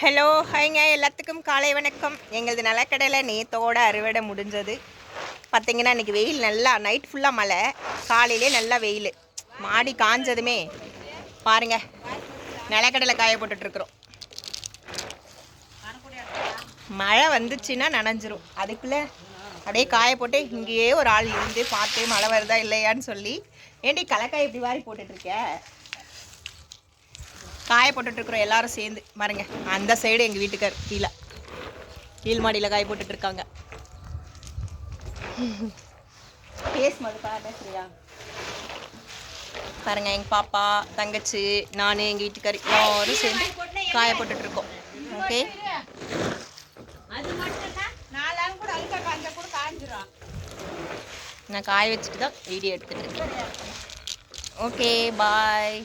Hello ஹைங்க எல்லாத்துக்கும் காலை வணக்கம். எங்களது நிலக்கடையில் நேத்தோட அறுவடை முடிஞ்சது. பார்த்தீங்கன்னா இன்றைக்கி வெயில் நல்லா நைட் ஃபுல்லாக மழை. காலையிலே நல்லா வெயில். மாடி காஞ்சதுமே பாருங்கள் நிலக்கடலை காய போட்டுட்ருக்குறோம். மழை வந்துச்சுன்னா நனைஞ்சிரும். அதுக்குள்ளே அப்படியே காய போட்டு இங்கேயே ஒரு ஆள் இருந்து பார்த்து மழை வருதா இல்லையான்னு சொல்லி ஏண்டி கலக்காய் இப்படி வாரி போட்டுட்ருக்க? காய போட்டுட்ருக்குறோம் எல்லாரும் சேர்ந்து. பாருங்க அந்த சைடு எங்கள் வீட்டுக்கார் கீழே. கீழ் மாடியில் காய போட்டுட்ருக்காங்க பேஸ் மதுப்பா பேசுறியா பாருங்க எங்கள் பாப்பா தங்கச்சி நான் எங்கள் வீட்டுக்கார் எல்லாரும் சேர்ந்து காய போட்டுட்ருக்கோம் ஓகே நான் காய வச்சுட்டு தான் வீடியோ எடுத்துட்டு இருக்கேன். Okay bye